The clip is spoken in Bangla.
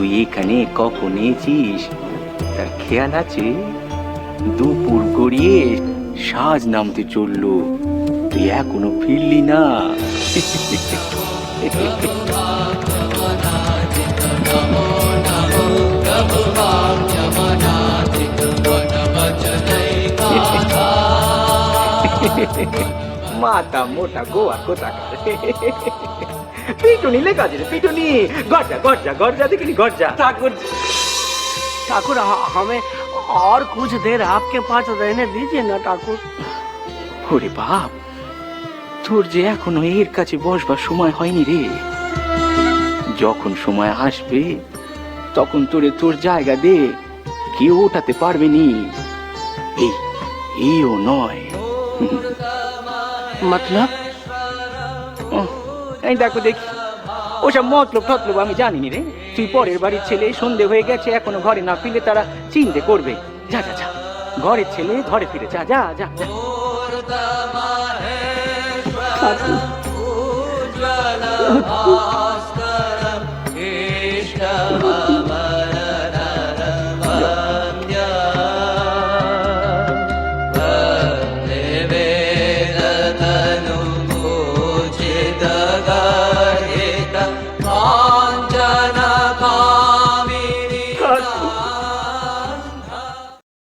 তুই এখানে কখন এসিস তার খেয়াল আছে? দুপুর গড়িয়ে সাজ নামতে চলল। তুই এখনও ফিরলি না। মাথা মোটা গোয়া কোথা পিটুনি লেখা আছে রে, পিটুনি গরজা গরজা গরজা দেখিনি গরজা ठाकुर ठाकुर ह- हमें और कुछ देर आपके पास रहने दीजिए ना ठाकुर ওরে বাপ তোর যে এখনো এর কাছে বসবার সময় হয়নি রে যখন সময় আসবে তখন তোরে তোর জায়গা দে কেউ ওঠাতে পারবে নি এই এইও নয় मतलब ওহ, আমি দেখো দেখি। ওসব মতলব টতলব আমি জানিনি রে। তুই পরের বাড়ির ছেলে সন্ধে হয়ে গেছে এখনও ঘরে না ফিরলে তারা চিন্তে করবে। যা যা যা। ঘরের ছেলে ঘরে ফিরে যা যা যা যা।